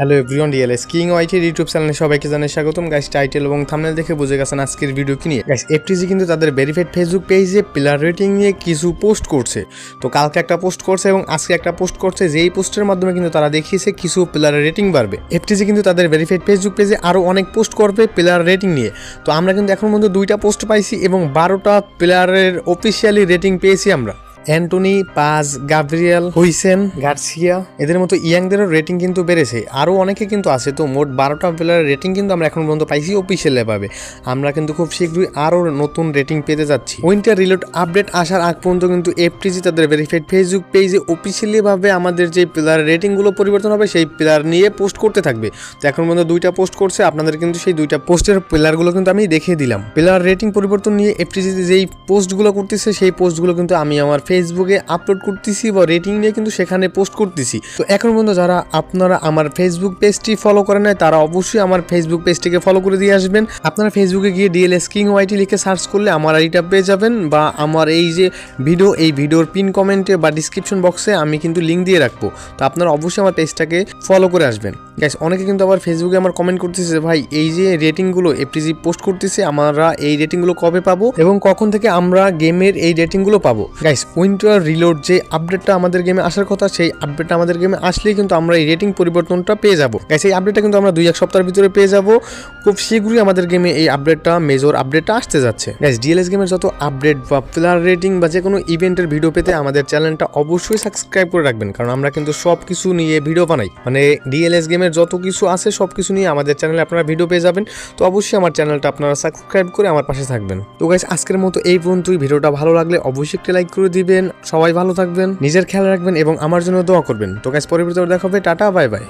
Hello everyone DLS king ওয়াইটির YouTube চ্যানেলে সবাইকে জানাই স্বাগতম। গাইস, টাইটেল এবং থাম্বনেল দেখে বুঝে গেছেন আজকের ভিডিও কি নিয়ে। গাইস এফটিজি কিন্তু তাদের ভেরিফাইড ফেসবুক পেজে প্লেয়ার রেটিং নিয়ে কিছু পোস্ট করছে। তো কালকে একটা পোস্ট করছে এবং আজকে একটা পোস্ট করছে, যেই পোস্টের মাধ্যমে কিন্তু তারা দেখিয়েছে কিছু প্লেয়ারের রেটিং বাড়বে। এফটিজি কিন্তু তাদের ভেরিফাইড ফেসবুক পেজে আরও অনেক পোস্ট করবে প্লেয়ার রেটিং নিয়ে। তো আমরা কিন্তু এখন পর্যন্ত দুইটা পোস্ট পাইছি এবং বারোটা প্লেয়ারের অফিসিয়ালি রেটিং পেয়েছি আমরা। Antony, Paz, Gabriel, Huijsen, Garcia, এদের মতো ইয়াংদেরও রেটিং কিন্তু বেড়েছে। আরও অনেকে কিন্তু আছে তো, মোট বারোটা প্লেয়ারের রেটিং কিন্তু আমরা এখন পর্যন্ত পাইছি অফিসিয়াল ভাবে। আমরা কিন্তু খুব শীঘ্রই আরও নতুন রেটিং পেতে যাচ্ছি। উইন্টার রিলেট আপডেট আসার আগ পর্যন্ত কিন্তু এফটিজি তাদের ভেরিফাইড ফেসবুক পেজে অফিসিয়ালি ভাবে আমাদের যে প্লেয়ার রেটিংগুলো পরিবর্তন হবে, সেই প্লেয়ার নিয়ে পোস্ট করতে থাকবে। তো এখন পর্যন্ত দুইটা পোস্ট করছে, আপনাদের কিন্তু সেই দুইটা পোস্টের প্লেয়ারগুলো কিন্তু আমি দেখিয়ে দিলাম। প্লেয়ার রেটিং পরিবর্তন নিয়ে এফটিজিতে যেই পোস্টগুলো করতেছে, সেই পোস্টগুলো কিন্তু আমি আমার ফেসবুকে আপলোড করতেছি বা রেটিং নিয়ে কিন্তু সেখানে পোস্ট করতেছি। তো এখন পর্যন্ত যারা আপনারা আমার ফেসবুক পেজটি ফলো করে নেয় তারা অবশ্যই আমার ফেসবুক পেজটিকে ফলো করে দিয়ে আসবেন। আপনারা ফেসবুকে গিয়ে ডিএলএস কিং ওয়াইটি লিখে সার্চ করলে আমার আইডিটা পেয়ে যাবেন বা আমার এই যে ভিডিও এই ভিডিওর পিন কমেন্টে বা ডিসক্রিপশন বক্সে আমি কিন্তু লিঙ্ক দিয়ে রাখব। তো আপনারা অবশ্যই আমার পেজটাকে ফলো করে আসবেন। গ্যাস অনেকে কিন্তু আবার ফেসবুকে আমার কমেন্ট করতেছে ভাই, এই যে রেটিংগুলো এফটিজি পোস্ট করতেছে, আমরা এই রেটিংগুলো কবে পাবো এবং কখন থেকে আমরা গেমের এই রেটিংগুলো পাবো? গাইস উইন্টার রিলোড যে আপডেটটা আমাদের গেমে আসার কথা, সেই আপডেটটা আমাদের গেমে আসলেই কিন্তু আমরা এই রেটিং পরিবর্তনটা পেয়ে যাব। গাইস এই আপডেটটা কিন্তু আমরা দুই এক সপ্তাহের ভিতরে পেয়ে যাব। খুব শীঘ্রই আমাদের গেমে এই আপডেটটা মেজর আপডেটটা আসতে যাচ্ছে। গাইস ডিএলএস গেমের যত আপডেট বা প্লেয়ার রেটিং বা যে কোনো ইভেন্টের ভিডিও পেতে আমাদের চ্যানেলটা অবশ্যই সাবস্ক্রাইব করে রাখবেন, কারণ আমরা কিন্তু সব কিছু নিয়ে ভিডিও বানাই। মানে ডিএলএস গেমের যত কিছু আছে সব কিছু নিয়ে আমাদের চ্যানেলে আপনারা ভিডিও পেয়ে যাবেন। তো অবশ্যই আমার চ্যানেলটা আপনারা সাবস্ক্রাইব করে আমার পাশে থাকবেন। তো গাইজ আজকের মতো এই পর্যন্তই। ভিডিওটা ভালো লাগলে অবশ্যই একটা লাইক করে দিবেন। সবাই ভালো থাকবেন, নিজের খেয়াল রাখবেন এবং আমার জন্য দোয়া করবেন। তো গাইজ পরবর্তী দেখাবে টাটা বাই বাই